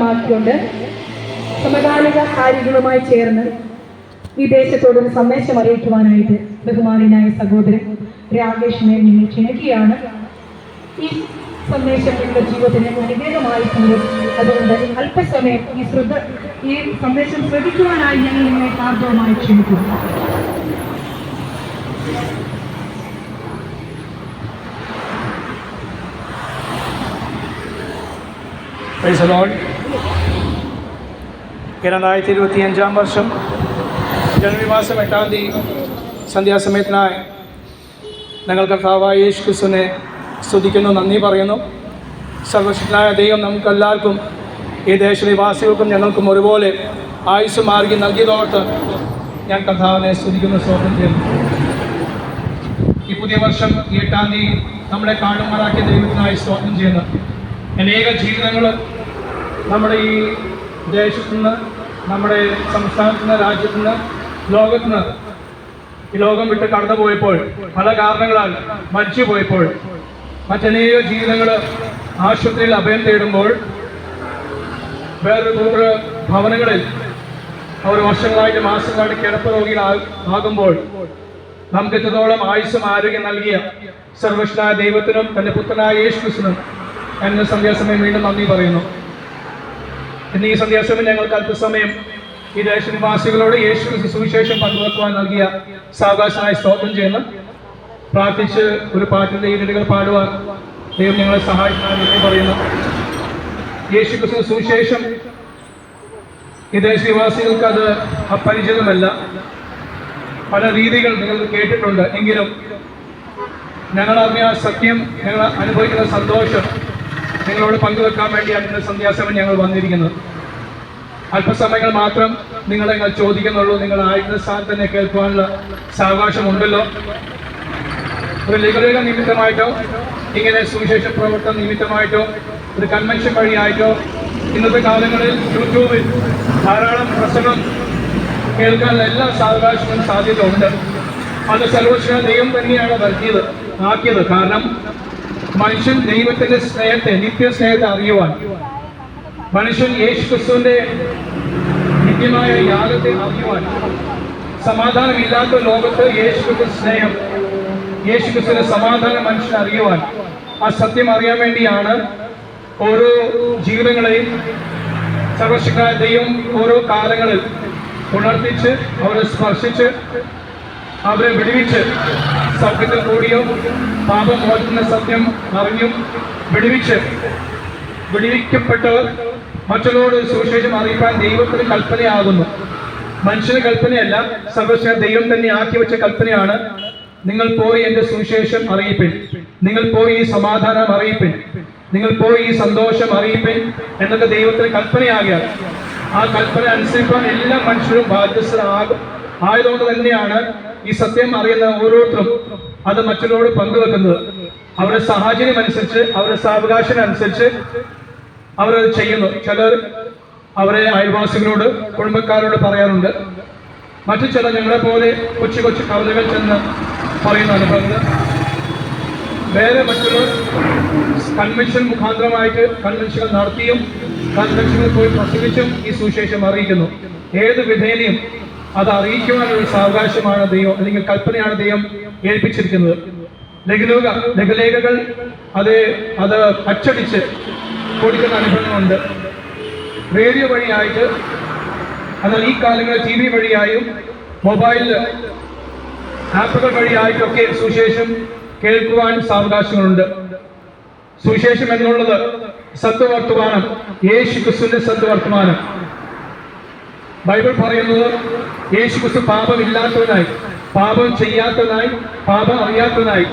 മാക്കിക്കൊണ്ട് സമകാലിക കാര്യങ്ങളുമായി ചേർന്ന് ഈ ദേശത്തോടൊരു സന്ദേശം അറിയിക്കുവാനായിട്ട് ബഹുമാനായ സഹോദരൻ രാകേഷിനെ നിങ്ങൾ ക്ഷണിക്കുകയാണ്. ഈ സന്ദേശം നിങ്ങളുടെ ജീവിതത്തിന് തീരും. അതുകൊണ്ട് അല്പസമയം ഈ ശ്രദ്ധ ഈ സന്ദേശം ശ്രദ്ധിക്കുവാനായി ഞങ്ങൾ നിങ്ങളെ കാർദ്ദവമായി ക്ഷണിക്കുന്നു. The ലോഡ് രണ്ടായിരത്തി ഇരുപത്തി അഞ്ചാം വർഷം ജനുവരി മാസം എട്ടാം തീയതി സന്ധ്യാസമയത്തിനായി ഞങ്ങൾ കർത്താവായ യേശു ക്രിസ്തുവിനെ സ്തുതിക്കുന്നു നന്ദി പറയുന്നു. സർവശക്തനായ ദൈവം നമുക്കെല്ലാവർക്കും ഈ ദേശനിവാസികൾക്കും ഞങ്ങൾക്കും ഒരുപോലെ ആയുസ് മാർഗി നൽകിയതോർത്ത് ഞാൻ കർത്താവിനെ സ്തുതിക്കുന്നു സ്വാഗതം ചെയ്യുന്നു. ഈ പുതിയ വർഷം ഈ എട്ടാം തീയതി നമ്മളെ കാണുമാറാക്കിയ ദൈവത്തിനായി സ്വാഗതം ചെയ്യുന്നു. അനേക ജീവിതങ്ങൾ നമ്മുടെ ഈ ദേശത്തു നിന്ന് നമ്മുടെ സംസ്ഥാനത്തു നിന്ന് രാജ്യത്തു നിന്ന് ലോകത്തു നിന്ന് ഈ ലോകം വിട്ട് കടന്നു പോയപ്പോൾ പല കാരണങ്ങളാൽ മരിച്ചു പോയപ്പോൾ മറ്റനേക ജീവിതങ്ങൾ ആശുപത്രിയിൽ അഭയം തേടുമ്പോൾ വേറെ നൂറ് ഭവനങ്ങളിൽ അവർ വർഷങ്ങളായിട്ട് മാസങ്ങളായിട്ട് കിടപ്പ് രോഗികളാകുമ്പോൾ നമുക്ക് എത്രത്തോളം ആയുസ്സും ആരോഗ്യം നൽകിയ സർവകൃഷ്ണ ദൈവത്തിനും തന്റെ പുത്രനായ യേശുക്രിസ്തുനും എന്ന സന്ധ്യാസമയം വീണ്ടും നന്ദി പറയുന്നു. ഇന്ന് ഈ സന്ധ്യാസമയം ഞങ്ങൾക്ക് അല്പസമയം ഈ ദേശനിവാസികളോട് യേശു സുവിശേഷം പങ്കുവെക്കുവാൻ നൽകിയ സാവകാശമായി സ്തോത്രം ചെയ്യുന്നു. പ്രാർത്ഥിച്ച് ഒരു പാട്ടിന്റെ ഈരടികൾ പാടുവാൻ ദൈവം ഞങ്ങളെ സഹായിക്കാൻ പറയുന്നു. യേശു ക്രിസ്തു സുവിശേഷം ഈ ദേശനിവാസികൾക്ക് അത് അപരിചിതമല്ല. പല രീതികൾ നിങ്ങൾ കേട്ടിട്ടുണ്ട്. എങ്കിലും ഞങ്ങൾ അറിഞ്ഞ സത്യം ഞങ്ങൾ അനുഭവിക്കുന്ന സന്തോഷം നിങ്ങളോട് പങ്കുവെക്കാൻ വേണ്ടിയാണ് ഇന്ന് സന്ധ്യാസമയം ഞങ്ങൾ വന്നിരിക്കുന്നത് അല്പസമയങ്ങൾ മാത്രം നിങ്ങളെ ഞങ്ങൾ ചോദിക്കുന്നുള്ളൂ. നിങ്ങൾ ആയിരുന്ന സ്ഥാനത്ത് തന്നെ കേൾക്കുവാനുള്ള സാവകാശമുണ്ടല്ലോ. ഒരു ലഘുലേഖ നിമിത്തമായിട്ടോ ഇങ്ങനെ സുവിശേഷ പ്രവർത്തന നിമിത്തമായിട്ടോ ഒരു കൺവെൻഷൻ വഴിയായിട്ടോ ഇന്നത്തെ കാലങ്ങളിൽ യൂട്യൂബിൽ ധാരാളം പ്രസംഗം കേൾക്കാനുള്ള എല്ലാ സാവകാശവും സാധ്യത ഉണ്ട് അത് സർവശക്ത ദൈവം തന്നെയാണ് നൽകിയത് ആക്കിയത്. കാരണം മനുഷ്യൻ ദൈവത്തിന്റെ സ്നേഹത്തെ നിത്യ സ്നേഹത്തെ അറിയുവാൻ. മനുഷ്യൻ യേശു ക്രിസ്തുവിന്റെ നിത്യമായ യാഗത്തെ അറിയുവാൻ. സമാധാനമില്ലാത്ത ലോകത്ത് യേശു സ്നേഹം യേശു ക്രിസ്തുവിന്റെ സമാധാനം മനുഷ്യൻ അറിയുവാൻ. ആ സത്യം അറിയാൻ വേണ്ടിയാണ് ഓരോ ജീവിതങ്ങളെയും സർവശക്തനായ ദൈവം ഓരോ കാലങ്ങളിൽ ഉണർത്തിച്ച് അവരെ സ്പർശിച്ച് അവരെ വിടുവിച്ച് സത്യത്തിൽ കൂടിയോ പാപം മോചന സത്യം അറിഞ്ഞും വിടുവിച്ച് വിടുവിക്കപ്പെട്ട് മറ്റുള്ളവരോട് സുവിശേഷം അറിയിക്കാൻ ദൈവത്തിന് കൽപ്പനയാകുന്നു. മനുഷ്യന് കൽപ്പനയല്ല സർവശ ദൈവം തന്നെ ആക്കി വെച്ച കൽപ്പനയാണ്. നിങ്ങൾ പോയി എന്റെ സുവിശേഷം അറിയിപ്പിൻ. നിങ്ങൾ പോയി ഈ സമാധാനം അറിയിപ്പിൻ. നിങ്ങൾ പോയി ഈ സന്തോഷം അറിയിപ്പിൻ എന്നൊക്കെ ദൈവത്തിന് കൽപ്പനയാകിയാൽ ആ കൽപ്പന അനുസരിപ്പാൻ എല്ലാ മനുഷ്യരും ബാധ്യസ്ഥരാകും. ആയതുകൊണ്ട് തന്നെയാണ് ഈ സത്യം അറിയുന്ന ഓരോരുത്തരും അത് മറ്റുള്ളവരോട് പങ്കുവെക്കുന്നത്. അവരുടെ സാഹചര്യം അനുസരിച്ച് അവരുടെ സാവകാശം അനുസരിച്ച് അവരത് ചെയ്യുന്നു. ചിലർ അവരെ അയൽവാസികളോട് കുടുംബക്കാരോട് പറയാറുണ്ട്. മറ്റു ചില ഞങ്ങളെ പോലെ കൊച്ചു കൊച്ചു കവിതകൾ ചെന്ന് പറയുന്ന അനുഭവങ്ങൾ വേറെ മറ്റുള്ളവർ കൺവെൻഷൻ മുഖാന്തരമായിട്ട് കൺവെൻഷനുകൾ നടത്തിയും കൺവെൻഷനുകൾ പോയി പ്രസംഗിച്ചും ഈ സുവിശേഷം അറിയിക്കുന്നു. ഏത് വിധേനയും അത് അറിയിക്കുവാനുള്ള സാവകാശമാണ് ദൈവം അല്ലെങ്കിൽ കൽപ്പനയാണ് ദൈവം ഏൽപ്പിച്ചിരിക്കുന്നത്. ലഘുലേഖ ലഘുലേഖകൾ അത് അത് അച്ചടിച്ച് കൊടുക്കുന്ന അനുഭവങ്ങളുണ്ട്. റേഡിയോ വഴിയായിട്ട് എന്നാൽ ഈ കാലങ്ങളിൽ ടി വി വഴിയായും മൊബൈൽ ആപ്പുകൾ വഴിയായിട്ടൊക്കെ സുശേഷം കേൾക്കുവാൻ സാവകാശങ്ങളുണ്ട്. സുശേഷം എന്നുള്ളത് സത്വവർത്തമാനം യേശു ക്രിസ്തുവിന്റെ സത്വവർത്തമാനം. ബൈബിൾ പറയുന്നത് യേശു ക്രിസ്തു പാപമില്ലാത്തവനായി പാപം ചെയ്യാത്തവനായി പാപം അറിയാത്തവനായി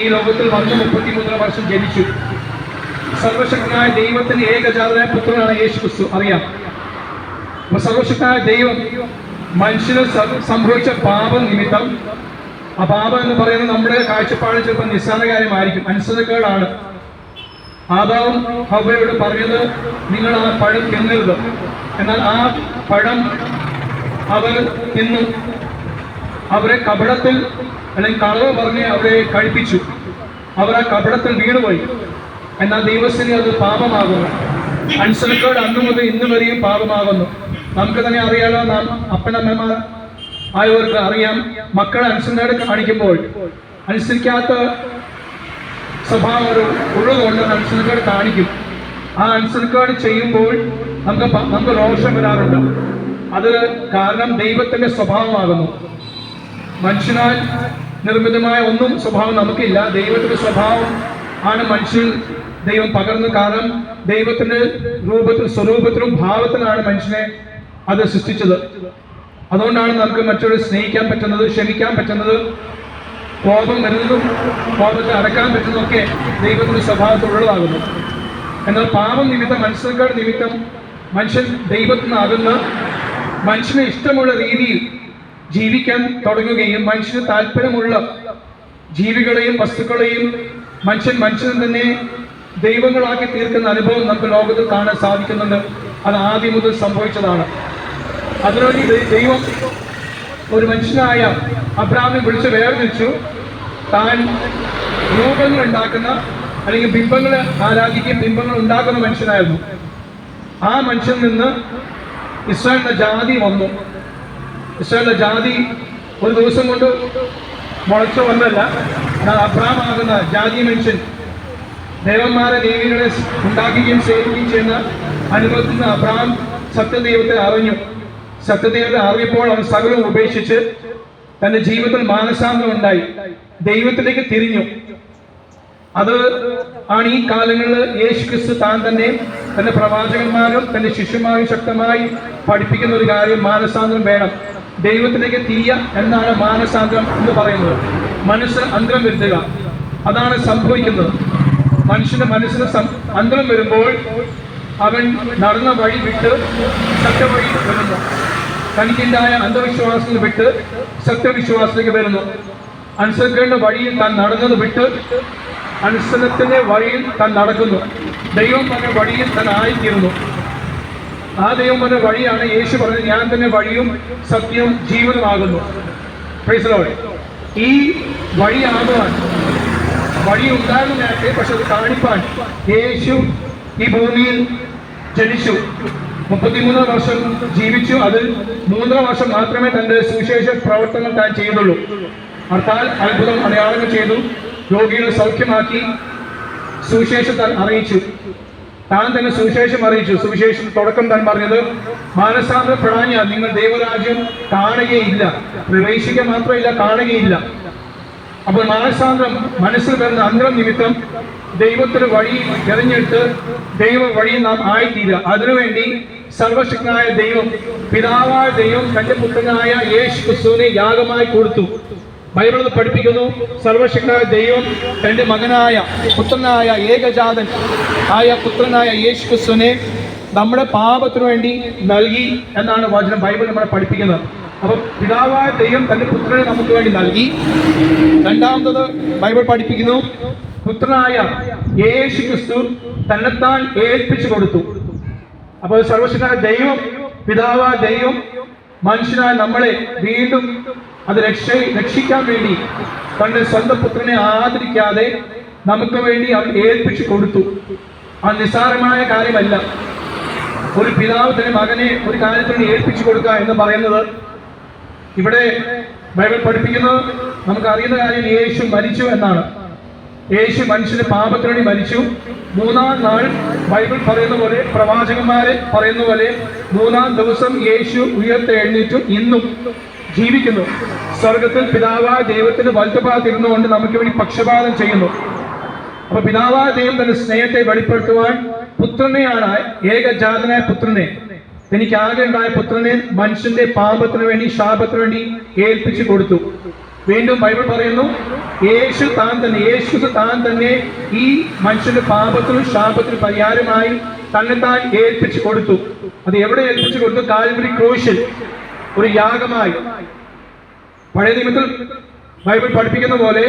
ഈ ലോകത്തിൽ വന്ന് മുപ്പത്തിമൂന്നര വർഷം ജനിച്ചു. സർവശക്തനായ ദൈവത്തിന്റെ ഏകജാതനായ പുത്രനാണ് യേശു ക്രിസ്തു അറിയാം. അപ്പൊ സർവശക്തനായ ദൈവം മനുഷ്യന് സംഭവിച്ച പാപം നിമിത്തം ആ പാപം എന്ന് പറയുന്നത് നമ്മുടെ കാഴ്ചപ്പാട് ചിലപ്പോൾ നിസ്സാര കാര്യമായിരിക്കും അനുസൃതക്കേടാണ് ആദാവും ഹവയോട് പറഞ്ഞത് നിങ്ങൾ ആ പഴം തിന്നരുത്. എന്നാൽ ആ പഴം അവർ തിന്നു. അവരെ കപടത്തിൽ അല്ലെങ്കിൽ കളവ് പറഞ്ഞ് അവരെ കഴിപ്പിച്ചു. അവർ ആ കപടത്തിൽ വീണുപോയി. എന്നാൽ ദൈവസ്ഥിതി അത് പാപമാകുന്നു. അനുസരണക്കേട് അന്നു മുതൽ ഇന്നു വരെയും പാപമാകുന്നു. നമുക്ക് തന്നെ അറിയാലോ നാം അപ്പനമ്മമാർ ആയവർക്ക് അറിയാം. മക്കളെ അനുസരണയോട് കാണിക്കുമ്പോൾ അനുസരിക്കാത്ത സ്വഭാവം ഒരു ഉള്ളതുകൊണ്ട് അനുസരണക്കേട് കാണിക്കും. ആ അനുസരണക്കേട് ചെയ്യുമ്പോൾ നമുക്ക് നമുക്ക് രോഷം വരാറുണ്ട്. അത് കാരണം ദൈവത്തിന്റെ സ്വഭാവമാകുന്നു. മനുഷ്യനാൽ നിർമ്മിതമായ ഒന്നും സ്വഭാവം നമുക്കില്ല. ദൈവത്തിന്റെ സ്വഭാവം ആണ് മനുഷ്യൻ ദൈവം പകർന്നു. കാരണം ദൈവത്തിന്റെ രൂപത്തിൽ സ്വരൂപത്തിലും ഭാവത്തിലാണ് മനുഷ്യനെ അത് സൃഷ്ടിച്ചത്. അതുകൊണ്ടാണ് നമുക്ക് മറ്റൊരു സ്നേഹിക്കാൻ പറ്റുന്നത് ക്ഷമിക്കാൻ പറ്റുന്നത് കോപം വരുന്നതും കോപത്തെ അടക്കാൻ പറ്റുന്നതൊക്കെ ദൈവത്തിന്റെ സ്വഭാവത്തിലുള്ളതാകുന്നു എന്നാൽ പാപം നിമിത്തം മനുഷ്യർക്കാട് നിമിത്തം മനുഷ്യൻ ദൈവത്തിൽ നിന്നാകുന്ന മനുഷ്യന് ഇഷ്ടമുള്ള രീതിയിൽ ജീവിക്കാൻ തുടങ്ങുകയും മനുഷ്യന് താല്പര്യമുള്ള ജീവികളെയും വസ്തുക്കളെയും മനുഷ്യൻ മനുഷ്യൻ തന്നെ ദൈവങ്ങളാക്കി തീർക്കുന്ന അനുഭവം നമുക്ക് ലോകത്തിൽ കാണാൻ സാധിക്കുന്നുണ്ട്. അത് ആദ്യം മുതൽ സംഭവിച്ചതാണ്. അതിനുവേണ്ടി ദൈവം ഒരു മനുഷ്യനായ അബ്രാമിനെ വിളിച്ച് വേർതിരിച്ചു. താൻ രൂപങ്ങൾ ഉണ്ടാക്കുന്ന അല്ലെങ്കിൽ ബിംബങ്ങൾ ആരാധിക്കുകയും ബിംബങ്ങൾ ഉണ്ടാക്കുന്ന മനുഷ്യനായിരുന്നു. ആ മനുഷ്യനിൽ നിന്ന് ഇസ്രായേലിന്റെ ജാതി വന്നു. ഇസ്രായേലിന്റെ ജാതി ഒരു ദിവസം കൊണ്ട് മുളച്ചു വന്നല്ല എന്നാൽ അബ്രാം ആകുന്ന ജാതി മനുഷ്യൻ ദേവന്മാരെ ദേവികളെ ഉണ്ടാക്കുകയും സേവിക്കുകയും ചെയ്യുന്ന അനുഭവത്തിൽ അബ്രഹാം സത്യദൈവത്തെ അറിഞ്ഞു. സത്യദൈവത്തെ അറിയപ്പോൾ അവൻ സകലം ഉപേക്ഷിച്ച് തന്റെ ജീവിതത്തിൽ മാനസാന്തരം ഉണ്ടായി. ദൈവത്തിലേക്ക് തിരിഞ്ഞു. അത് ആണ് ഈ കാലങ്ങളിൽ യേശു ക്രിസ്തു താൻ തന്നെ തന്റെ പ്രവാചകന്മാരും തന്റെ ശിഷ്യന്മാരും ശക്തമായി പഠിപ്പിക്കുന്ന ഒരു കാര്യം മാനസാന്തരം വേണം. ദൈവത്തിലേക്ക് തിരിയ എന്നാണ് മാനസാന്തരം എന്ന് പറയുന്നത്. മനസ്സ് അന്തരം വരുത്തുക. അതാണ് സംഭവിക്കുന്നത്. മനുഷ്യന്റെ മനസ്സിന് അന്തരം വരുമ്പോൾ അവൻ നടന്ന വഴി വിട്ട് സത്യവഴി വരുന്നു. തനിക്കുണ്ടായ അന്ധവിശ്വാസത്തിൽ വിട്ട് സത്യവിശ്വാസത്തിലേക്ക് വരുന്നു. അനുസരിക്കേണ്ട വഴിയിൽ താൻ നടന്നത് വിട്ട് അനുസരണത്തിന്റെ വഴിയിൽ താൻ നടക്കുന്നു. ദൈവം പറഞ്ഞ വഴിയിൽ താൻ ആയിത്തീരുന്നു ആ ദൈവം പറഞ്ഞ വഴിയാണ് യേശു പറഞ്ഞത് ഞാൻ തന്നെ വഴിയും സത്യവും ജീവനുമാകുന്നു. ഈ വഴിയാകുവാൻ വഴി നേരത്തെ പക്ഷെ അത് കാണിപ്പാൻ യേശു ഈ ഭൂമിയിൽ ജനിച്ചു. മുപ്പത്തിമൂന്ന് വർഷം ജീവിച്ചു. അത് മൂന്നര വർഷം മാത്രമേ തന്റെ സുവിശേഷ പ്രവർത്തനം താൻ ചെയ്യുന്നുള്ളൂ ഹർത്താൽ അത്ഭുതം അടയാളങ്ങൾ ചെയ്തു. രോഗികളെ സൗഖ്യമാക്കി സുവിശേഷം താൻ അറിയിച്ചു. താൻ തന്നെ സുവിശേഷം അറിയിച്ചു. സുവിശേഷം തുടക്കം താൻ പറഞ്ഞത് മാനസാന്തരപ്പെടാഞ്ഞാൽ നിങ്ങൾ ദൈവരാജ്യം കാണുകയില്ല. പ്രവേശിക്കുക മാത്രമല്ല കാണുകയില്ല. അപ്പോൾ മാനസാന്തരം മനസ്സിൽ വരുന്ന അന്തരം നിമിത്തം ദൈവത്തിന് വഴി തിരഞ്ഞെടുത്ത് ദൈവ വഴി നാം ആയിത്തീരുക. അതിനുവേണ്ടി സർവശക്തനായ ദൈവം പിതാവായ ദൈവം തന്റെ പുത്രനായ യേശു ക്രിസ്തുവിനെ യാഗമായി കൊടുത്തു. ബൈബിൾ പഠിപ്പിക്കുന്നു സർവശക്തനായ ദൈവം തന്റെ മകനായ പുത്രനായ ഏകജാതൻ ആയ പുത്രനായ യേശു ക്രിസ്തുവിനെ നമ്മുടെ പാപത്തിനു വേണ്ടി നൽകി എന്നാണ് വചനം ബൈബിൾ നമ്മളെ പഠിപ്പിക്കുന്നത്. അപ്പൊ പിതാവായ ദൈവം തന്റെ പുത്രനെ നമുക്ക് വേണ്ടി നൽകി. രണ്ടാമത്തത് ബൈബിൾ പഠിപ്പിക്കുന്നു പുത്രനായ യേശു ക്രിസ്തു തന്നെത്താൻ ഏൽപ്പിച്ചു കൊടുത്തു. അപ്പോൾ സർവശക്തനായ ദൈവം പിതാവ ദൈവം മനുഷ്യനായ നമ്മളെ വീണ്ടും അത് രക്ഷ രക്ഷിക്കാൻ വേണ്ടി തന്റെ സ്വന്തം പുത്രനെ ആദരിക്കാതെ നമുക്ക് വേണ്ടി അവൻ ഏൽപ്പിച്ചു കൊടുത്തു. ആ നിസ്സാരമായ കാര്യമല്ല. ഒരു പിതാവ് തന്റെ മകനെ ഒരു കാര്യത്തിന് ഏൽപ്പിച്ചു കൊടുക്കുക എന്ന് പറയുന്നത് ഇവിടെ ബൈബിൾ പഠിപ്പിക്കുന്നത് നമുക്ക് അറിയുന്ന കാര്യം യേശു മരിച്ചു എന്നാണ്. യേശു മനുഷ്യന്റെ പാപത്തിനുവേണ്ടി മരിച്ചു. മൂന്നാം നാൾ ബൈബിൾ പറയുന്ന പോലെ പ്രവാചകന്മാരെ പറയുന്ന പോലെ മൂന്നാം ദിവസം യേശു ഉയർത്തെഴുന്നേറ്റും. ഇന്നും ജീവിക്കുന്നു. സ്വർഗത്തിൽ പിതാവായ ദൈവത്തിന് വലുത്തഭാഗത്തിരുന്നുകൊണ്ട് നമുക്ക് വേണ്ടി പക്ഷപാതം ചെയ്യുന്നു. അപ്പൊ പിതാവായ ദൈവം തന്റെ സ്നേഹത്തെ വെളിപ്പെടുത്തുവാൻ പുത്രനെയാണ് ഏകജാതനായ പുത്രനെ. എനിക്ക് ആകെ ഉണ്ടായ പുത്രനെ മനുഷ്യന്റെ പാപത്തിന് വേണ്ടി ശാപത്തിന് വേണ്ടി ഏൽപ്പിച്ചു കൊടുത്തു. വീണ്ടും ബൈബിൾ പറയുന്നു യേശു താൻ തന്നെ യേശു താൻ തന്നെ ഈ മനുഷ്യന്റെ പാപത്തിനും ശാപത്തിനും പരിഹാരമായി തന്നെ താൻ ഏൽപ്പിച്ചു കൊടുത്തു. അത് എവിടെ ഏൽപ്പിച്ചു കൊടുത്തു? കാൽവരി ക്രൂശിൽ. ഒരു യാഗമായി. പഴയ നിയമത്തിൽ ബൈബിൾ പഠിപ്പിക്കുന്ന പോലെ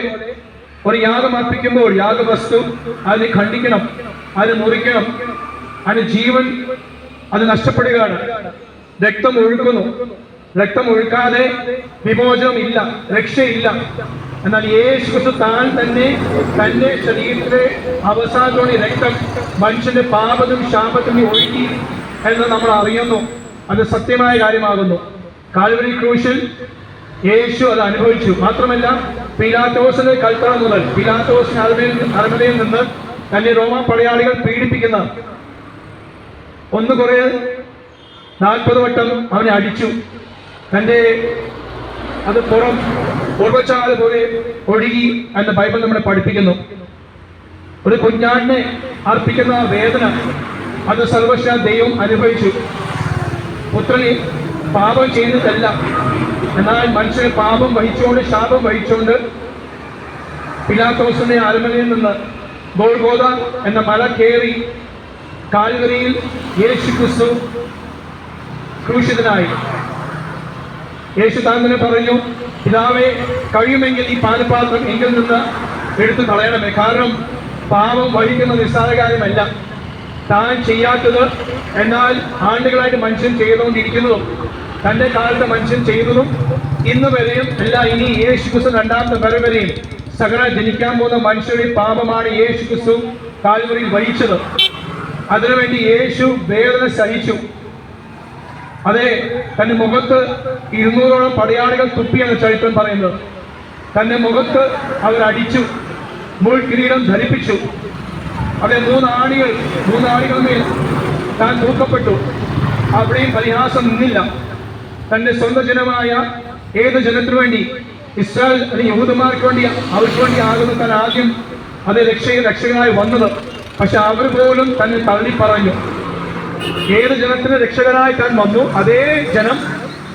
ഒരു യാഗം അർപ്പിക്കുമ്പോൾ യാഗവസ്തു അതിനെ ഖണ്ഡിക്കണം അത് മുറിക്കണം അതിന് ജീവൻ അത് നഷ്ടപ്പെടുകയാണ്. രക്തം ഒഴുക്കുന്നു രക്തം ഒഴുക്കാതെ വിമോചനം ഇല്ല രക്ഷയില്ല. എന്നാൽ യേശു താൻ തന്നെ തന്റെ ശരീരത്തിലെ അവസാനത്തോടെ രക്തം മനുഷ്യന്റെ പാപത്തിനും ശാപത്തും ഒഴുക്കി എന്ന് നമ്മൾ അറിയുന്നു. അത് സത്യമായ കാര്യമാകുന്നു. കാൽവരി ക്രൂശിൽ യേശു അത് അനുഭവിച്ചു. മാത്രമല്ല പിലാത്തോസിന്റെ കൽത്തറ മുതൽ പിലാത്തോസിന് അരമയിൽ അരമനയിൽ നിന്ന് തന്നെ റോമ പടയാളികൾ പീഡിപ്പിക്കുന്ന ഒന്ന് കുറേ നാൽപ്പത് വട്ടം അവനെ അടിച്ചു. തന്റെ അത് പുറം പൂർവച്ചാല പോലെ ഒഴുകി എന്ന ബൈബിൾ നമ്മളെ പഠിപ്പിക്കുന്നു. ഒരു കുഞ്ഞാടിനെ അർപ്പിക്കുന്ന വേദന അത് സർവശ ദൈവം അനുഭവിച്ചു. പുത്രനെ പാപം ചെയ്തിട്ടല്ല എന്നാൽ മനുഷ്യനെ പാപം വഹിച്ചുകൊണ്ട് ശാപം വഹിച്ചുകൊണ്ട് പിലാത്തോസിന്റെ അരമനയിൽ നിന്ന് ഗോൾഗോദ എന്ന മല കയറി കാൽവരിയിൽ യേശു ക്രിസ്തു ക്രൂശിതനായി. യേശു താൻ പറഞ്ഞു പിതാവെ കഴിയുമെങ്കിൽ ഈ പാനപാത്രം എങ്കിൽ നിന്ന് എടുത്തു കളയണമേ. കാരണം പാപം വഹിക്കുന്ന നിസ്സാര കാര്യമല്ല താൻ ചെയ്യാത്തത് എന്നാൽ ആണ്ടുകളായിട്ട് മനുഷ്യൻ ചെയ്തുകൊണ്ടിരിക്കുന്നതും തന്റെ കാലത്ത് മനുഷ്യൻ ചെയ്തതും ഇന്ന് വരെയും അല്ല ഇനി യേശു ക്രിസ്തു രണ്ടാമത്തെ വരെ വരെയും സകല ജനിക്കാൻ പോകുന്ന മനുഷ്യരുടെ പാപമാണ് യേശു ക്രിസ്തു കാൽവറിയിൽ വഹിച്ചത്. അതിനുവേണ്ടി യേശു വേദന സഹിച്ചു. അതെ തന്റെ മുഖത്ത് ഇരുന്നൂറോളം പടയാളികൾ തുപ്പിയാണ് ചരിത്രം പറയുന്നത് തന്റെ മുഖത്ത് അവരടിച്ചു മുൾ കിരീടം ധരിപ്പിച്ചു. അതെ മൂന്നാണികൾ മൂന്നാണികൾ മേൽ താൻ തൂക്കപ്പെട്ടു. അവിടെയും പരിഹാസം നിന്നില്ല. തന്റെ സ്വന്തം ജനമായ ഏത് ജനത്തിനു വേണ്ടി? ഇസ്രായേൽ അല്ലെങ്കിൽ യഹൂദന്മാർക്ക് വേണ്ടി അവർക്ക് വേണ്ടി ആകുന്ന താൻ ആദ്യം. അത് രക്ഷ രക്ഷകനായി വന്നത്. പക്ഷെ അവർ പോലും തന്നെ തള്ളി പറഞ്ഞു ഏത് ജനത്തിന് രക്ഷകനായി താൻ വന്നു. അതേ ജനം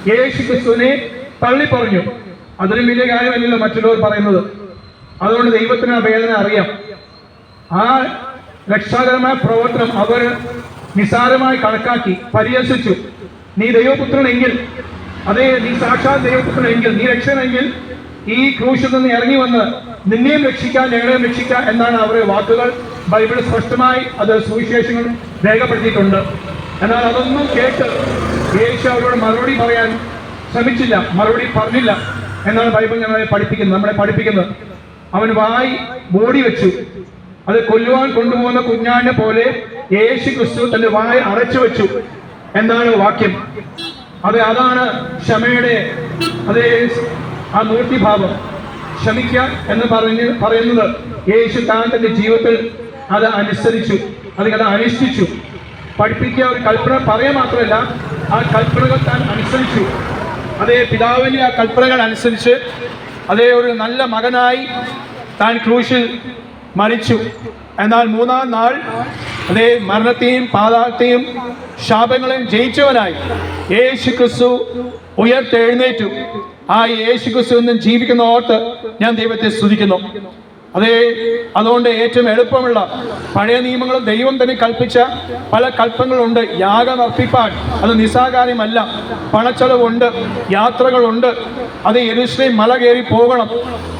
യേശു ക്രിസ്തുവിനെ തള്ളി പറഞ്ഞു. അതിനും വലിയ കാര്യമല്ലല്ലോ മറ്റുള്ളവർ പറയുന്നത്. അതുകൊണ്ട് ദൈവത്തിന് ആ വേദന അറിയാം. ആ രക്ഷാകരമായ പ്രവർത്തനം അവർ നിസാരമായി കണക്കാക്കി പരിഹസിച്ചു. നീ ദൈവപുത്രനെങ്കിൽ അതേ നീ സാക്ഷാത് ദൈവപുത്രനെങ്കിൽ നീ രക്ഷകനെങ്കിൽ ഈ ക്രൂശിൽ നിന്ന് ഇറങ്ങി വന്ന് നിന്നെയും രക്ഷിക്കാൻ ഞങ്ങളെയും രക്ഷിക്കാം എന്നാണ് അവരുടെ വാക്കുകൾ. ബൈബിൾ സ്പഷ്ടമായി അത് സുവിശേഷങ്ങൾ രേഖപ്പെടുത്തിയിട്ടുണ്ട്. എന്നാൽ അതൊന്നും കേട്ട് യേശു അവരോട് മറുപടി പറയാൻ ശ്രമിച്ചില്ല മറുപടി പറഞ്ഞില്ല എന്നാണ് ബൈബിൾ ഞങ്ങളെ പഠിപ്പിക്കുന്നത് നമ്മളെ പഠിപ്പിക്കുന്നത്. അവൻ വായി മൂടി വെച്ചു. അത് കൊല്ലുവാൻ കൊണ്ടുപോകുന്ന കുഞ്ഞാനെ പോലെ യേശു ക്രിസ്തു തന്റെ വായ അടച്ചു വെച്ചു എന്നാണ് വാക്യം. അതെ അതാണ് ക്ഷമയുടെ അതേ ആ മൂർത്തിഭാവം ക്ഷമിക്ക എന്ന് പറഞ്ഞ് പറയുന്നത്. യേശു താൻ തന്റെ ജീവിതത്തിൽ അത് അനുസരിച്ചു അല്ലെങ്കിൽ അത് അനുഷ്ഠിച്ചു. പഠിപ്പിക്കുക ഒരു കൽപ്പന പറയുക മാത്രമല്ല ആ കൽപ്പനകൾ താൻ അനുസരിച്ചു. അതേ പിതാവിന്റെ ആ കൽപ്പനകൾ അനുസരിച്ച് അതേ ഒരു നല്ല മകനായി താൻ ക്രൂശിൽ മരിച്ചു. എന്നാൽ മൂന്നാം നാൾ അതേ മരണത്തെയും പാതാളത്തെയും ശാപങ്ങളെയും ജയിച്ചവനായി. യേശു ക്രിസ്തു ഉയർത്തെഴുന്നേറ്റു. ആ യേശു ക്രിസ്തു എന്നും ജീവിക്കുന്ന ഓർത്ത് ഞാൻ ദൈവത്തെ സ്തുതിക്കുന്നു. അതേ അതുകൊണ്ട് ഏറ്റവും എളുപ്പമുള്ള പഴയ നിയമങ്ങളും ദൈവം തന്നെ കൽപ്പിച്ച പല കൽപ്പങ്ങളുണ്ട്. യാഗം അർപ്പിപ്പാൻ. അത് നിസ്സാകാര്യമല്ല പണച്ചെലവുണ്ട്. യാത്രകളുണ്ട്. അത് എരുശ്രീ മല കയറി പോകണം.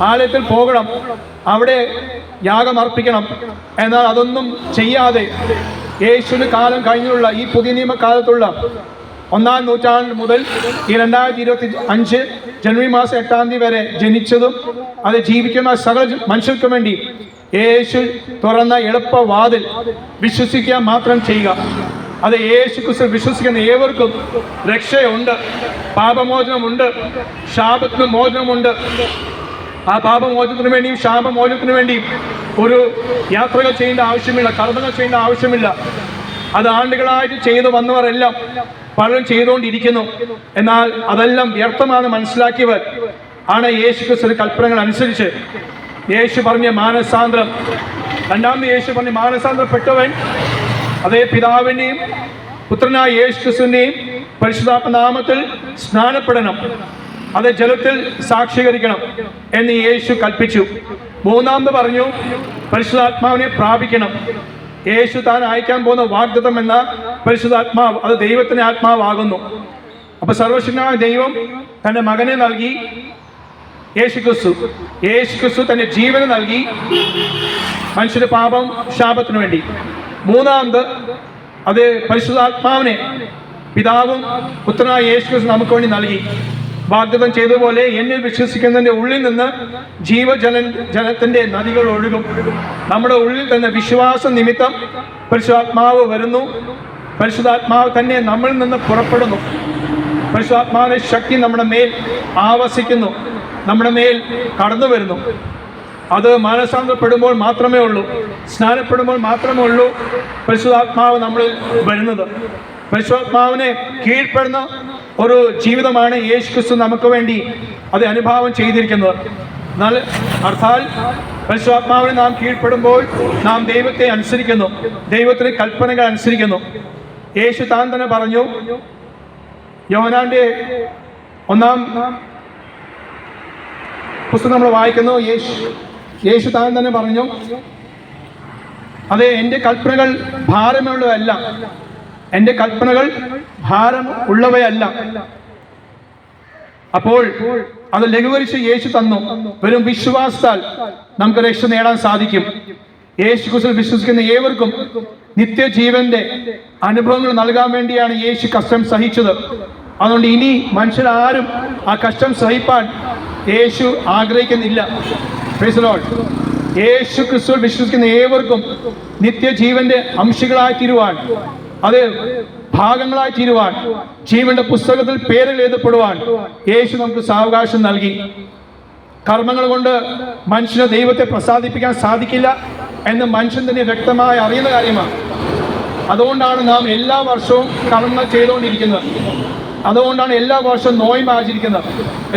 ആലയത്തിൽ പോകണം. അവിടെ യാഗം അർപ്പിക്കണം. എന്നാൽ അതൊന്നും ചെയ്യാതെ യേശുവിന് കാലം കഴിഞ്ഞുള്ള ഈ പുതിയ നിയമകാലത്തുള്ള ഒന്നാം നൂറ്റാണ്ട് മുതൽ ഈ രണ്ടായിരത്തി ഇരുപത്തി അഞ്ച് ജനുവരി മാസം എട്ടാം തീയതി വരെ ജനിച്ചതും അത് ജീവിക്കുന്ന സകല മനുഷ്യർക്കും വേണ്ടി യേശു തുറന്ന എളുപ്പവാതിൽ വിശ്വസിക്കുക മാത്രം ചെയ്യുക. അത് യേശു ക്രിസ്തു വിശ്വസിക്കുന്ന ഏവർക്കും രക്ഷയുണ്ട് പാപമോചനമുണ്ട് ശാപത്തിന് മോചനമുണ്ട്. ആ പാപമോചനത്തിന് വേണ്ടിയും ശാപമോചനത്തിന് വേണ്ടിയും ഒരു യാത്രകൾ ചെയ്യേണ്ട ആവശ്യമില്ല കർമ്മങ്ങൾ ചെയ്യേണ്ട ആവശ്യമില്ല. അത് ആണ്ടുകളായിട്ട് ചെയ്തു വന്നവരെല്ലാം പലരും ചെയ്തുകൊണ്ടിരിക്കുന്നു. എന്നാൽ അതെല്ലാം വ്യർത്ഥമാണ് മനസ്സിലാക്കിയവർ ആണ് യേശു ക്രിസ്തു കൽപ്പനകൾ അനുസരിച്ച് യേശു പറഞ്ഞ മാനസാന്തരം. രണ്ടാമത് യേശു പറഞ്ഞ മാനസാന്തരപ്പെട്ടവൻ അതേ പിതാവിന്റെയും പുത്രനായ യേശു ക്രിസ്തുവിന്റെയും പരിശുദ്ധാത്മ നാമത്തിൽ സ്നാനപ്പെടണം. അത് ജലത്തിൽ സാക്ഷീകരിക്കണം എന്ന് യേശു കൽപ്പിച്ചു. മൂന്നാമത് പറഞ്ഞു പരിശുദ്ധാത്മാവിനെ പ്രാപിക്കണം. യേശു താൻ അയക്കാൻ പോകുന്ന വാഗ്ദത്തം എന്ന പരിശുദ്ധാത്മാവ് അത് ദൈവത്തിന്റെ ആത്മാവാകുന്നു. അപ്പൊ സർവശക്തനായ ദൈവം തന്റെ മകനെ നൽകി യേശു ക്രിസ്തു യേശു ക്രിസ്തു തന്റെ ജീവന് നൽകി മനുഷ്യന്റെ പാപം ശാപത്തിനു വേണ്ടി. മൂന്നാമത് അത് പരിശുദ്ധാത്മാവിനെ പിതാവും പുത്രനായ യേശു ക്രിസ്തു നമുക്ക് വേണ്ടി നൽകി. വാഗ്ദത്തം ചെയ്തതുപോലെ എന്നിൽ വിശ്വസിക്കുന്നതിന്റെ ഉള്ളിൽ നിന്ന് ജീവജല ജലത്തിന്റെ നദികൾ ഒഴുകും. നമ്മുടെ ഉള്ളിൽ തന്നെ വിശ്വാസ നിമിത്തം പരിശുദ്ധാത്മാവ് വരുന്നു. പരിശുദ്ധാത്മാവ് തന്നെ നമ്മളിൽ നിന്ന് പുറപ്പെടുന്നു. പരിശുദ്ധാത്മാവിന്റെ ശക്തി നമ്മുടെ മേൽ ആവസിക്കുന്നു. നമ്മുടെ മേൽ കടന്നു വരുന്നു. അത് മാനസാന്തരപ്പെടുമ്പോൾ മാത്രമേ ഉള്ളൂ. സ്നാനപ്പെടുമ്പോൾ മാത്രമേ ഉള്ളൂ. പരിശുദ്ധാത്മാവ് നമ്മളിൽ വരുന്നത്. പരിശുദ്ധാത്മാവിനെ കീഴ്പ്പെടുന്ന ഒരു ജീവിതമാണ് യേശു ക്രിസ്തു നമുക്ക് വേണ്ടി അത് അനുഭാവം ചെയ്തിരിക്കുന്നത്. എന്നാൽ അർത്ഥാൽ പരിശുദ്ധാത്മാവിനെ നാം കീഴ്പ്പെടുമ്പോൾ നാം ദൈവത്തെ അനുസരിക്കുന്നു. ദൈവത്തിന് കൽപ്പനകൾ അനുസരിക്കുന്നു. യേശു താൻ തന്നെ പറഞ്ഞു യോഹനാന്റെ ഒന്നാം പുസ്തകം നമ്മൾ വായിക്കുന്നു. യേശു യേശു താൻ തന്നെ പറഞ്ഞു അതെ എന്റെ കൽപ്പനകൾ ഭാരമുള്ളവയല്ല എന്റെ കൽപ്പനകൾ ഭാരം ഉള്ളവയല്ല. അപ്പോൾ അത് ലഘുകരിച്ച് യേശു തന്നു. വെറും വിശ്വാസത്താൽ നമുക്ക് രക്ഷ നേടാൻ സാധിക്കും. യേശു കുസിൽ വിശ്വസിക്കുന്ന ഏവർക്കും നിത്യജീവന്റെ അനുഭവങ്ങൾ നൽകാൻ വേണ്ടിയാണ് യേശു കഷ്ടം സഹിച്ചത്. അതുകൊണ്ട് ഇനി മനുഷ്യരാരും ആ കഷ്ടം സഹിപ്പാൻ യേശു ആഗ്രഹിക്കുന്നില്ല. യേശു ക്രിസ്തു വിശ്വസിക്കുന്ന ഏവർക്കും നിത്യജീവന്റെ അംശികളായി തീരുവാൻ അത് ഭാഗങ്ങളായി തീരുവാൻ ജീവന്റെ പുസ്തകത്തിൽ പേരിൽ എഴുതപ്പെടുവാൻ യേശു നമുക്ക് സാവകാശം നൽകി. കർമ്മങ്ങൾ കൊണ്ട് മനുഷ്യന് ദൈവത്തെ പ്രസാദിപ്പിക്കാൻ സാധിക്കില്ല എന്ന് മനുഷ്യൻ തന്നെ വ്യക്തമായി അറിയുന്ന കാര്യമാണ്. അതുകൊണ്ടാണ് നാം എല്ലാ വർഷവും കർമ്മങ്ങൾ ചെയ്തുകൊണ്ടിരിക്കുന്നത്. അതുകൊണ്ടാണ് എല്ലാ വർഷവും നോയും ആചരിക്കുന്നത്.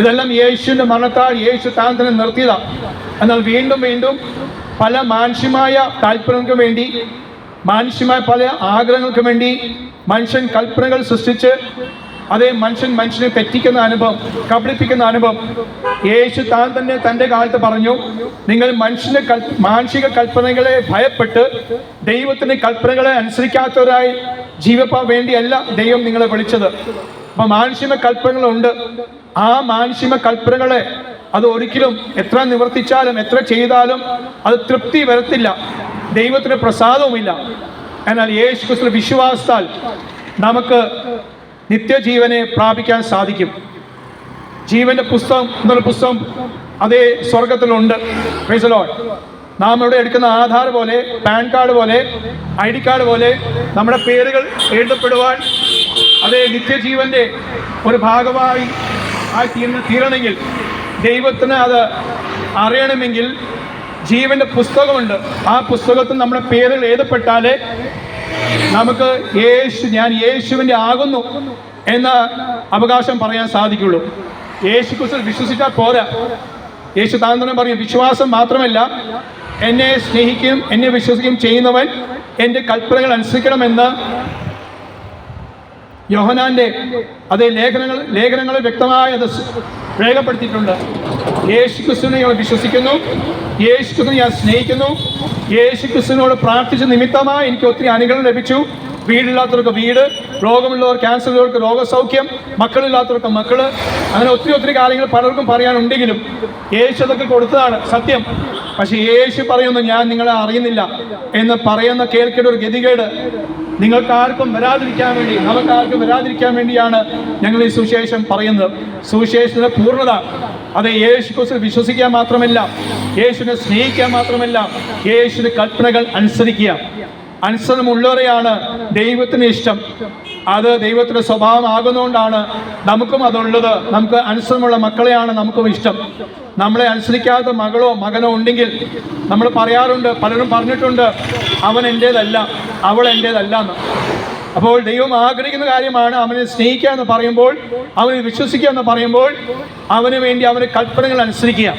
ഇതെല്ലാം യേശുവിന്റെ മരണത്താൽ യേശു താൻ തന്നെ നിർത്തിയതാണ് എന്നാൽ വീണ്ടും വീണ്ടും പല മാനുഷ്യമായ താല്പര്യങ്ങൾക്ക് വേണ്ടി മാനുഷ്യമായ പല ആഗ്രഹങ്ങൾക്ക് വേണ്ടി മനുഷ്യൻ കൽപ്പനകൾ സൃഷ്ടിച്ച് അതേ മനുഷ്യൻ മനുഷ്യനെ തെറ്റിക്കുന്ന അനുഭവം കബളിപ്പിക്കുന്ന അനുഭവം യേശു താൻ തന്നെ തന്റെ കാലത്ത് പറഞ്ഞു നിങ്ങൾ മനുഷ്യന്റെ കൽ മാനുഷിക കൽപ്പനകളെ ഭയപ്പെട്ട് ദൈവത്തിന്റെ കൽപ്പനകളെ അനുസരിക്കാത്തവരായി ജീവപ്പ വേണ്ടിയല്ല ദൈവം നിങ്ങളെ വിളിച്ചത്. അപ്പൊ മാനുഷിക കൽപ്പനകളുണ്ട്. ആ മാനുഷിക കൽപ്പനകളെ അത് ഒരിക്കലും എത്ര നിവർത്തിച്ചാലും എത്ര ചെയ്താലും അത് തൃപ്തി വരത്തില്ല. ദൈവത്തിന് പ്രസാദവുമില്ല. എന്നാൽ യേശു ക്രിസ്തു വിശ്വാസത്താൽ നമുക്ക് നിത്യജീവനെ പ്രാപിക്കാൻ സാധിക്കും. ജീവന്റെ പുസ്തകം എന്നൊരു പുസ്തകം? അതേ സ്വർഗത്തിലുണ്ട്. നാം ഇവിടെ എടുക്കുന്ന ആധാർ പോലെ പാൻ കാർഡ് പോലെ ഐ ഡി കാർഡ് പോലെ നമ്മുടെ പേരുകൾ എഴുതപ്പെടുവാൻ അതേ നിത്യജീവന്റെ ഒരു ഭാഗമായി ആ തീരണമെങ്കിൽ ദൈവത്തിന് അത് അറിയണമെങ്കിൽ ജീവന്റെ പുസ്തകമുണ്ട്. ആ പുസ്തകത്തിൽ നമ്മുടെ പേരുകൾ എഴുതപ്പെട്ടാലേ നമുക്ക് യേശു ഞാൻ യേശുവിന്റെ ആകുന്നു എന്ന അവകാശം പറയാൻ സാധിക്കുള്ളൂ. യേശു ക്രിസ്തു വിശ്വസിച്ചാൽ പോരാ. യേശു തന്നെ പറയും വിശ്വാസം മാത്രമല്ല എന്നെ സ്നേഹിക്കുകയും എന്നെ വിശ്വസിക്കുകയും ചെയ്യുന്നവൻ എന്റെ കൽപ്പനകൾ അനുസരിക്കണമെന്ന് യോഹനാന്റെ അതേ ലേഖനങ്ങൾ ലേഖനങ്ങളിൽ വ്യക്തമായി രേഖപ്പെടുത്തിയിട്ടുണ്ട്. യേശു ക്രിസ്തുവിനെ ഞാൻ വിശ്വസിക്കുന്നു. യേശു ക്രിസ്തുവിനെ ഞാൻ സ്നേഹിക്കുന്നു. യേശു ക്രിസ്തുവിനോട് പ്രാർത്ഥിച്ച നിമിത്തമായി എനിക്ക് ഒത്തിരി അനുഗ്രഹം ലഭിച്ചു. വീടില്ലാത്തവർക്ക് വീട് രോഗമുള്ളവർ ക്യാൻസർ ഉള്ളവർക്ക് രോഗസൗഖ്യം മക്കളില്ലാത്തവർക്ക് മക്കൾ അങ്ങനെ ഒത്തിരി ഒത്തിരി കാര്യങ്ങൾ പലർക്കും പറയാനുണ്ടെങ്കിലും യേശു അതൊക്കെ കൊടുത്തതാണ് സത്യം. പക്ഷേ യേശു പറയുന്നു ഞാൻ നിങ്ങളെ അറിയുന്നില്ല എന്ന് പറയുന്ന കേൾക്കേണ്ട ഒരു ഗതികേട് നിങ്ങൾക്ക് ആർക്കും വരാതിരിക്കാൻ വേണ്ടി നമുക്ക് ആർക്കും വരാതിരിക്കാൻ വേണ്ടിയാണ് ഞങ്ങൾ ഈ സുവിശേഷം പറയുന്നത്. സുവിശേഷത്തിന്റെ പൂർണത അത് യേശു ക്രിസ്തു വിശ്വസിക്കാൻ മാത്രമല്ല യേശുവിനെ സ്നേഹിക്കാൻ മാത്രമല്ല യേശുവിന്റെ കൽപ്പനകൾ അനുസരിക്കുക. അനുസരണമുള്ളവരെയാണ് ദൈവത്തിന് ഇഷ്ടം. അത് ദൈവത്തിന്റെ സ്വഭാവമാകുന്നതുകൊണ്ടാണ് നമുക്കും അതുള്ളത്. നമുക്ക് അനുസരണമുള്ള മക്കളെയാണ് നമുക്കും ഇഷ്ടം. നമ്മളെ അനുസരിക്കാത്ത മകളോ മകനോ ഉണ്ടെങ്കിൽ നമ്മൾ പറയാറുണ്ട് പലരും പറഞ്ഞിട്ടുണ്ട് അവൻ എന്റേതല്ല അവൾ എന്റേതല്ല എന്ന് അപ്പോൾ ദൈവം ആഗ്രഹിക്കുന്ന കാര്യമാണ് അവനെ സ്നേഹിക്കുക എന്ന് പറയുമ്പോൾ അവനെ വിശ്വസിക്കുക എന്ന് പറയുമ്പോൾ അവന് വേണ്ടി അവന് കൽപ്പനകൾ അനുസരിക്കുക.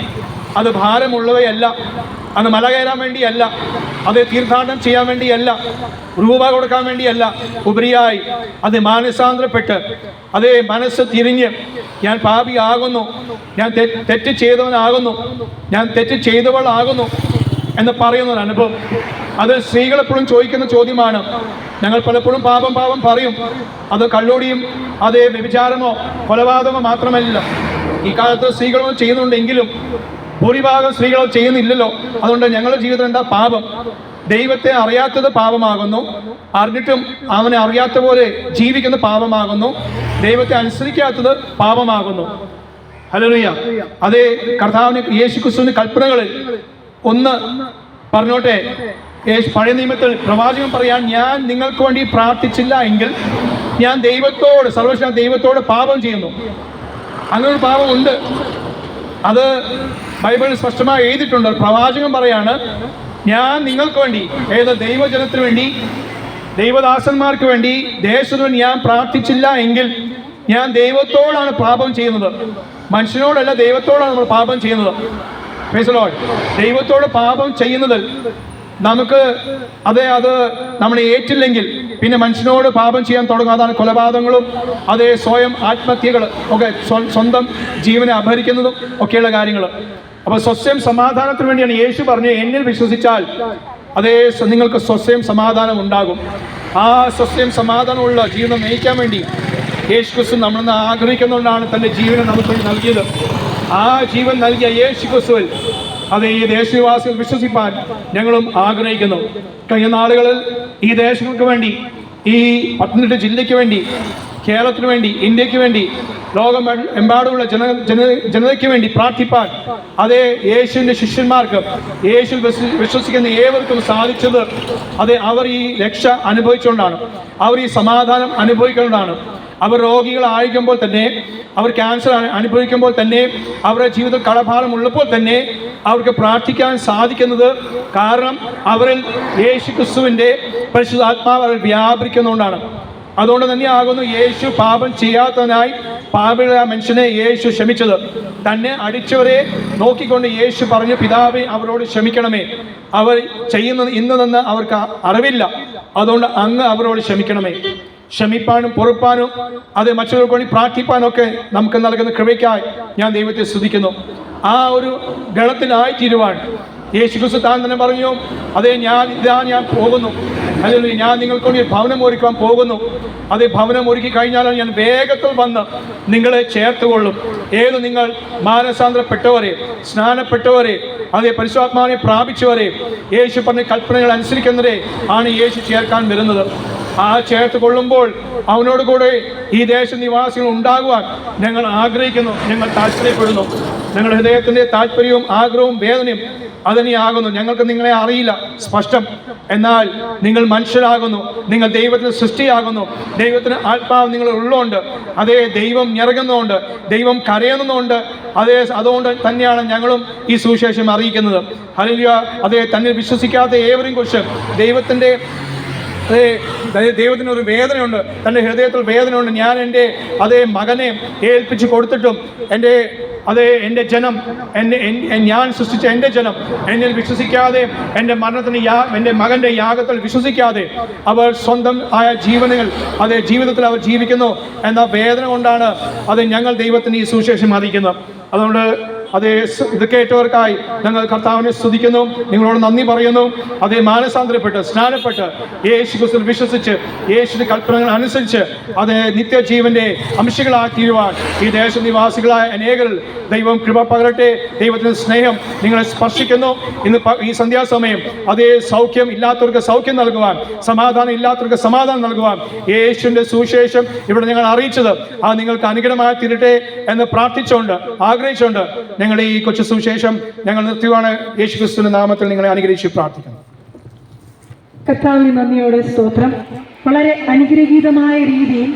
അത് ഭാരമുള്ളവയല്ല അത് മല കയറാൻ വേണ്ടിയല്ല അത് തീർത്ഥാടനം ചെയ്യാൻ വേണ്ടിയല്ല രൂപ കൊടുക്കാൻ വേണ്ടിയല്ല ഉപരിയായി അത് മാനസാന്തരപ്പെട്ട് അതേ മനസ്സ് തിരിഞ്ഞ് ഞാൻ പാപിയാകുന്നു ഞാൻ തെറ്റ് ചെയ്തവനാകുന്നു ഞാൻ തെറ്റ് ചെയ്തവളാകുന്നു എന്ന് പറയുന്ന ഒരു അനുഭവം. അത് സ്ത്രീകൾ എപ്പോഴും ചോദിക്കുന്ന ചോദ്യമാണ്. ഞങ്ങൾ പലപ്പോഴും പാപം പാപം പറയും. അത് കള്ളോടിയും അതേ വ്യഭിചാരമോ കൊലപാതകമോ മാത്രമല്ല. ഈ കാലത്ത് സ്ത്രീകളൊന്നും ചെയ്യുന്നുണ്ടെങ്കിലും ഭൂരിഭാഗം സ്ത്രീകൾ ചെയ്യുന്നില്ലല്ലോ. അതുകൊണ്ട് ഞങ്ങളുടെ ജീവിതം എന്താ പാപം? ദൈവത്തെ അറിയാത്തത് പാപമാകുന്നു. അറിഞ്ഞിട്ടും അവനെ അറിയാത്ത പോലെ ജീവിക്കുന്ന പാപമാകുന്നു. ദൈവത്തെ അനുസരിക്കാത്തത് പാപമാകുന്നു. ഹല്ലേലൂയ. അതേ കർത്താവിന് യേശു ക്രിസ്തുവിന്റെ കൽപ്പനകളിൽ ഒന്ന് പറഞ്ഞോട്ടെ. പഴയ നിയമത്തിൽ പ്രവാചകൻ പറയാൻ ഞാൻ നിങ്ങൾക്ക് വേണ്ടി പ്രാർത്ഥിച്ചില്ല എങ്കിൽ ഞാൻ ദൈവത്തോട് സർവശ ദൈവത്തോട് പാപം ചെയ്യുന്നു. അങ്ങനെ ഒരു പാപം ഉണ്ട് അത് ബൈബിളിൽ സ്പഷ്ടമായി എഴുതിയിട്ടുണ്ട്. പ്രവാചകൻ പറയാണ് ഞാൻ നിങ്ങൾക്ക് വേണ്ടി ഏത് ദൈവജനത്തിന് വേണ്ടി ദൈവദാസന്മാർക്ക് വേണ്ടി ദേശത്തിന് ഞാൻ പ്രാർത്ഥിച്ചില്ല എങ്കിൽ ഞാൻ ദൈവത്തോടാണ് പാപം ചെയ്യുന്നത്. മനുഷ്യനോടല്ല ദൈവത്തോടാണ് നമ്മൾ പാപം ചെയ്യുന്നത്. ദൈവത്തോട് പാപം ചെയ്യുന്നതിൽ നമുക്ക് അതെ അത് നമ്മൾ ഏറ്റില്ലെങ്കിൽ പിന്നെ മനുഷ്യനോട് പാപം ചെയ്യാൻ തുടങ്ങും അതാണ് കൊലപാതകങ്ങളും അതേ സ്വയം ആത്മഹത്യകൾ ഒക്കെ സ്വന്തം ജീവനെ അപഹരിക്കുന്നതും ഒക്കെയുള്ള കാര്യങ്ങൾ. അപ്പോൾ സ്വസ്യം സമാധാനത്തിന് വേണ്ടിയാണ് യേശു പറഞ്ഞു എന്നിൽ വിശ്വസിച്ചാൽ അതേ നിങ്ങൾക്ക് സ്വസ്യം സമാധാനം ഉണ്ടാകും. ആ സ്വസ്യം സമാധാനമുള്ള ജീവിതം നയിക്കാൻ വേണ്ടി യേശു ക്രിസ്തു നമ്മളെന്ന് ആഗ്രഹിക്കുന്നതുകൊണ്ടാണ് തന്റെ ജീവനെ നമുക്ക് നൽകിയത്. ആ ജീവൻ നൽകിയ യേശു ക്രിസ്തുവിൽ അത് ഈ ദേശീയവാസികൾ വിശ്വസിപ്പാൻ ഞങ്ങളും ആഗ്രഹിക്കുന്നു. കഴിഞ്ഞ നാളുകളിൽ ഈ ദേശങ്ങൾക്ക് വേണ്ടി ഈ പത്തനംതിട്ട ജില്ലയ്ക്ക് വേണ്ടി കേരളത്തിന് വേണ്ടി ഇന്ത്യയ്ക്ക് വേണ്ടി ലോകം എമ്പാടുമുള്ള ജന ജന ജനതയ്ക്ക് വേണ്ടി പ്രാർത്ഥിപ്പാൻ അതേ യേശുവിന്റെ ശിഷ്യന്മാർക്ക് യേശു വിശ്വസിക്കുന്ന ഏവർക്കും സാധിച്ചത്. അതെ അവർ ഈ രക്ഷ അനുഭവിച്ചുകൊണ്ടാണ്. അവർ ഈ സമാധാനം അനുഭവിക്കുന്നതാണ്. അവർ രോഗികളായിരിക്കുമ്പോൾ തന്നെ അവർ ക്യാൻസർ അനുഭവിക്കുമ്പോൾ തന്നെ അവരുടെ ജീവിതത്തിൽ കടഭാരം ഉള്ളപ്പോൾ തന്നെ അവർക്ക് പ്രാർത്ഥിക്കാൻ സാധിക്കുന്നത് കാരണം അവരിൽ യേശു ക്രിസ്തുവിന്റെ പരിശുദ്ധാത്മാവ് അവർ വ്യാപരിക്കുന്നതുകൊണ്ടാണ്. അതുകൊണ്ട് തന്നെ ആകുന്നു യേശു പാപം ചെയ്യാത്തതിനായി പാപികളായ മനുഷ്യനെ യേശു ക്ഷമിച്ചത്. തന്നെ അടിച്ചവരെ നോക്കിക്കൊണ്ട് യേശു പറഞ്ഞു പിതാവെ അവരോട് ക്ഷമിക്കണമേ. അവർ ചെയ്യുന്നത് ഇന്നതെന്ന് അവർക്ക് അറിവില്ല. അതുകൊണ്ട് അങ്ങ് അവരോട് ക്ഷമിക്കണമേ. ക്ഷമിപ്പാനും പൊറുപ്പാനും അത് മറ്റുള്ളവർക്ക് വേണ്ടി പ്രാർത്ഥിപ്പാനും ഒക്കെ നമുക്ക് നൽകുന്ന കൃപയ്ക്കായി ഞാൻ ദൈവത്തെ സ്തുതിക്കുന്നു. ആ ഒരു ഗണത്തിനായി തീരുവാൻ യേശു ക്രിസ്തു തന്നെ പറഞ്ഞു അതെ ഞാൻ ഇതാ ഞാൻ പോകുന്നു. അല്ലെങ്കിൽ ഞാൻ നിങ്ങൾക്ക് വേണ്ടി ഭവനം ഒരുക്കാൻ പോകുന്നു. അതേ ഭവനം ഒരുക്കി കഴിഞ്ഞാൽ ഞാൻ വേഗത്തിൽ വന്ന് നിങ്ങളെ ചേർത്തുകൊള്ളും. ഏത് നിങ്ങൾ മാനസാന്തരപ്പെട്ടവരെ സ്നാനപ്പെട്ടവരെ അതേ പരിശുദ്ധാത്മാവിനെ പ്രാപിച്ചവരെ യേശു പറഞ്ഞ കൽപ്പനകൾ അനുസരിക്കുന്നവരെ ആണ് യേശു ചേർക്കാൻ വരുന്നത്. ആ ചേർത്ത് കൊള്ളുമ്പോൾ അവനോട് കൂടെ ഈ ദേശനിവാസികൾ ഉണ്ടാകുവാൻ ഞങ്ങൾ ആഗ്രഹിക്കുന്നു. ഞങ്ങൾ താല്പര്യപ്പെടുന്നു. ഞങ്ങളുടെ ഹൃദയത്തിന്റെ താല്പര്യവും ആഗ്രഹവും വേദനയും അതിനെയാകുന്നു. ഞങ്ങൾക്ക് നിങ്ങളെ അറിയില്ല. സ്പഷ്ടം. എന്നാൽ നിങ്ങൾ മനുഷ്യരാകുന്നു. നിങ്ങൾ ദൈവത്തിന് സൃഷ്ടിയാകുന്നു. ദൈവത്തിന് ആത്മാവ് നിങ്ങൾ ഉള്ളതുകൊണ്ട് അതേ ദൈവം ഞെറങ്ങുന്നതുകൊണ്ട് ദൈവം കരയുന്നതുകൊണ്ട് അതേ അതുകൊണ്ട് തന്നെയാണ് ഞങ്ങളും ഈ സുവിശേഷം അറിയിക്കുന്നത്. അല്ലെങ്കിൽ അതേ തന്നെ വിശ്വസിക്കാത്ത ഏവരെയും കുറിച്ച് ദൈവത്തിന്റെ അതേ ദൈവത്തിന് ഒരു വേദനയുണ്ട്. തന്റെ ഹൃദയത്തിൽ വേദനയുണ്ട്. ഞാൻ എന്റെ അതേ മകനെ ഏൽപ്പിച്ച് കൊടുത്തിട്ടും എന്റെ അതേ എന്റെ ജനം എന്നെ ഞാൻ സൃഷ്ടിച്ച എന്റെ ജനം എന്നിൽ വിശ്വസിക്കാതെ എന്റെ മരണത്തിന് യാ എന്റെ മകന്റെ യാഗത്തിൽ വിശ്വസിക്കാതെ അവർ സ്വന്തം ആയ ജീവനുകൾ അതേ ജീവിതത്തിൽ അവർ ജീവിക്കുന്നു എന്ന വേദന കൊണ്ടാണ് അത് ഞങ്ങൾ ദൈവത്തിന് ഈ സുവിശേഷം അറിയിക്കുന്നത്. അതുകൊണ്ട് അതേ ഇത് കേട്ടവർക്കായി ഞങ്ങൾ കർത്താവിനെ സ്തുതിക്കുന്നു നിങ്ങളോട് നന്ദി പറയുന്നു. അതേ മാനസാന്തരപ്പെട്ട് സ്നാനപ്പെട്ട് യേശു ക്രിസ്തു വിശ്വസിച്ച് യേശുവിന്റെ കൽപ്പനകൾ അനുസരിച്ച് അത് നിത്യജീവന്റെ അംശങ്ങളായി തീരുവാൻ ഈ ദേശനിവാസികളായ അനേകർ ദൈവം കൃപ പകരട്ടെ. ദൈവത്തിന്റെ സ്നേഹം നിങ്ങളെ സ്പർശിക്കുന്നു. ഇന്ന് ഈ സന്ധ്യാസമയം അതേ സൗഖ്യം ഇല്ലാത്തവർക്ക് സൗഖ്യം നൽകുവാൻ സമാധാനം ഇല്ലാത്തവർക്ക് സമാധാനം നൽകുവാൻ യേശുവിന്റെ സുവിശേഷം ഇവിടെ ഞങ്ങൾ അറിയിച്ചത്. ആ നിങ്ങൾക്ക് അനുഗ്രഹമായി തീരട്ടെ എന്ന് പ്രാർത്ഥിച്ചുകൊണ്ട് ആഗ്രഹിച്ചുകൊണ്ട് ഞങ്ങൾ ഈ കൊച്ചു സുവിശേഷം ഞങ്ങൾ നിർത്തിയുവാണ് യേശു ക്രിസ്തുവിന്റെ നാമത്തിൽ നിങ്ങളെ അനുഗ്രഹിച്ച് പ്രാർത്ഥിക്കുന്നു. കർത്താവിന് നന്ദിയോടെ സ്തോത്രം. വളരെ അനുഗ്രഹീതമായ രീതിയിൽ